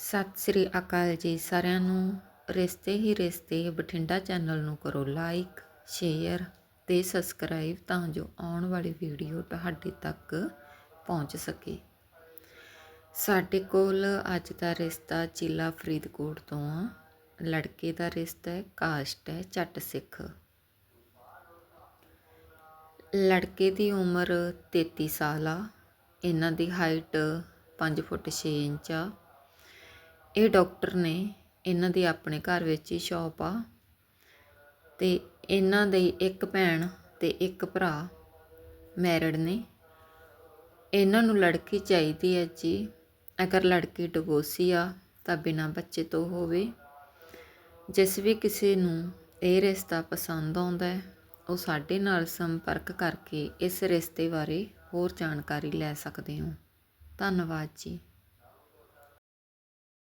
ਸਤਿ ਸ੍ਰੀ ਅਕਾਲ ਜੀ ਸਾਰਿਆਂ ਨੂੰ। ਰਿਸ਼ਤੇ ਹੀ ਰਿਸ਼ਤੇ, ਬਠਿੰਡਾ ਚੈਨਲ ਨੂੰ ਕਰੋ ਲਾਈਕ, ਸ਼ੇਅਰ ਤੇ ਸਬਸਕ੍ਰਾਈਬ ਤਾਂ ਜੋ ਆਉਣ ਵਾਲੀ ਵੀਡੀਓ ਤੁਹਾਡੇ ਤੱਕ ਪਹੁੰਚ ਸਕੇ। ਸਾਡੇ ਕੋਲ ਅੱਜ ਦਾ ਰਿਸ਼ਤਾ ਜ਼ਿਲ੍ਹਾ ਫਰੀਦਕੋਟ ਤੋਂ ਆ। ਲੜਕੇ ਦਾ ਰਿਸ਼ਤਾ ਹੈ, ਕਾਸਟ ਹੈ ਜੱਟ ਸਿੱਖ। ਲੜਕੇ ਦੀ ਉਮਰ 33 ਸਾਲ ਆ। ਇਹਨਾਂ ਦੀ ਹਾਈਟ 5 ਫੁੱਟ 6 ਇੰਚ ਆ। ਇਹ ਡਾਕਟਰ ਨੇ ਇਹਨਾਂ ਦੀ ਆਪਣੇ ਘਰ ਵਿੱਚ ਹੀ ਸ਼ੋਪ ਆ ਅਤੇ ਇਹਨਾਂ ਦੇ ਇੱਕ ਭੈਣ ਅਤੇ ਇੱਕ ਭਰਾ ਮੈਰਿਡ ਨੇ। ਇਹਨਾਂ ਨੂੰ ਲੜਕੀ ਚਾਹੀਦੀ ਹੈ ਜੀ। ਅਗਰ ਲੜਕੀ ਡਿਵੋਰਸੀ ਆ ਤਾਂ ਬਿਨਾਂ ਬੱਚੇ ਤੋਂ ਹੋਵੇ। ਜਿਸ ਵੀ ਕਿਸੇ ਨੂੰ ਇਹ ਰਿਸ਼ਤਾ ਪਸੰਦ ਆਉਂਦਾ ਹੈ, ਉਹ ਸਾਡੇ ਨਾਲ ਸੰਪਰਕ ਕਰਕੇ ਇਸ ਰਿਸ਼ਤੇ ਬਾਰੇ ਹੋਰ ਜਾਣਕਾਰੀ ਲੈ ਸਕਦੇ ਹੋ। ਧੰਨਵਾਦ ਜੀ।